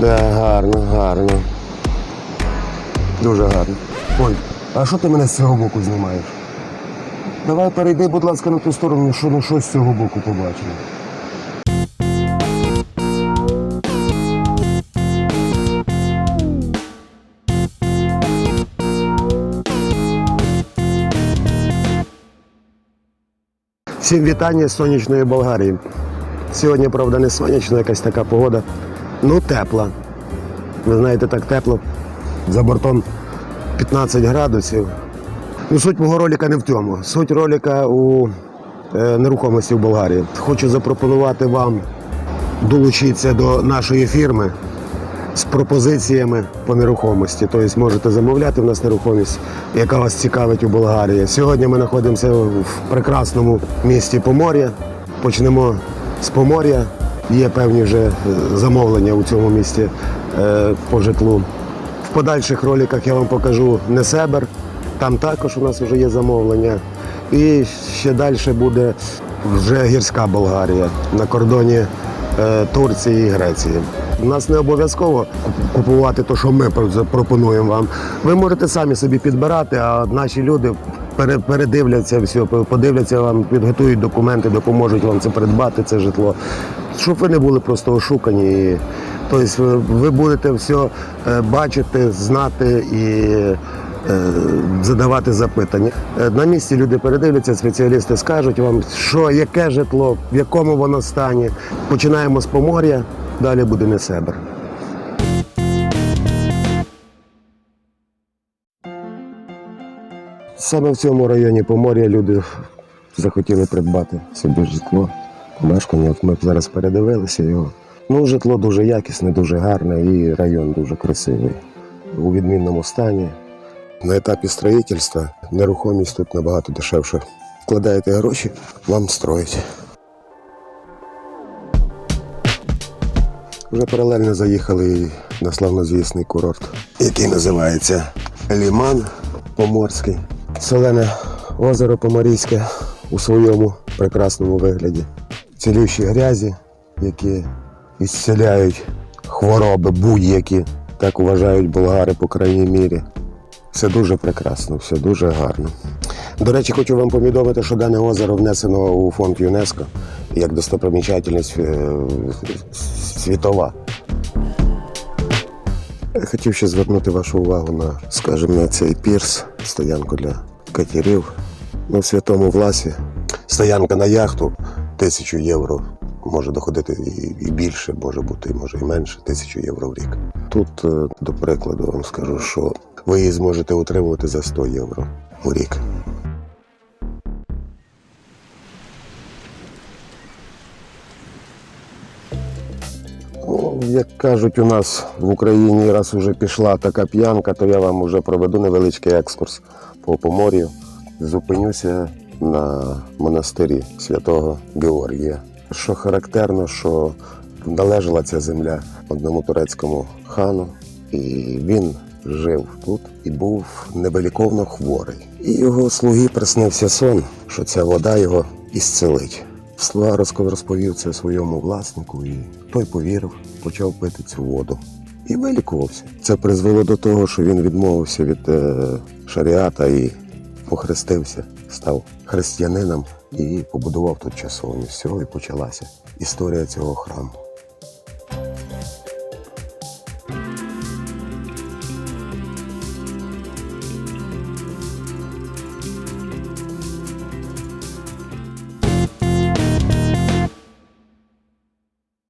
Да, гарно, гарно. Дуже гарно. Ой, а що ти мене з цього боку знімаєш? Давай перейди, будь ласка, на ту сторону, що ну щось з цього боку побачимо. Всім вітання з сонячної Болгарії. Сьогодні, правда, не сонячна, якась така погода. Ну, тепла. Ви знаєте, так тепло. За бортом 15 градусів. Ну, суть мого ролика не в цьому. Суть ролика у е, нерухомості в Болгарії. Хочу запропонувати вам долучитися до нашої фірми з пропозиціями по нерухомості. Тобто можете замовляти в нас нерухомість, яка вас цікавить у Болгарії. Сьогодні ми знаходимося в прекрасному місті Помор'я. Почнемо з Помор'я. Є певні вже е, замовлення у цьому місті е, по житлу. В подальших роликах я вам покажу Несебер. Там також у нас вже є замовлення. І ще далі буде вже гірська Болгарія на кордоні е, Турції і Греції. У нас не обов'язково купувати те, що ми пропонуємо вам. Ви можете самі собі підбирати, а наші люди передивляться все, подивляться вам, підготують документи, допоможуть вам це придбати, це житло. Щоб ви не були просто ошукані. Тобто ви, будете все е, бачити, знати і е, задавати запитання. Е, На місці люди передивляться, спеціалісти скажуть вам, що яке житло, в якому воно стані. Починаємо з Помор'я, далі буде Несебр. Саме в цьому районі Помор'я люди захотіли придбати собі житло, помешкання. От ми зараз передивилися його. Ну, житло дуже якісне, дуже гарне і район дуже красивий, у відмінному стані. На етапі строїтельства нерухомість тут набагато дешевше. Вкладаєте гроші, вам строять. Вже паралельно заїхали на славнозвісний курорт, який називається Ліман Поморський. Солене озеро Поморійське у своєму прекрасному вигляді. Цілющі грязі, які ісцеляють хвороби будь-які, так вважають болгари по крайній мірі. Все дуже прекрасно, все дуже гарно. До речі, хочу вам повідомити, що дане озеро внесено у фонд ЮНЕСКО як достопримічательність е, світова. Хотів ще звернути вашу увагу на, скажімо, на цей пірс, стоянку для катерів. Ну, в святому власі стоянка на яхту тисячу євро. Може доходити і, і більше, може бути, може і менше, тисячу євро в рік. Тут, е, до прикладу, вам скажу, що ви її зможете утримувати за 100 євро у рік. Як кажуть, у нас в Україні раз уже пішла така п'янка, то я вам вже проведу невеличкий екскурс по Помор'ю. Зупинюся на монастирі святого Георгія. Що характерно, що належала ця земля одному турецькому хану, і він жив тут і був невеликовно хворий. І його слуги приснився сон, що ця вода його ісцелить. Слуга розко- розповів це своєму власнику, і той повірив, почав пити цю воду. І вилікувався. Це призвело до того, що він відмовився від е, шаріата і похрестився, став християнином і побудував тут часовню. З цього і почалася історія цього храму.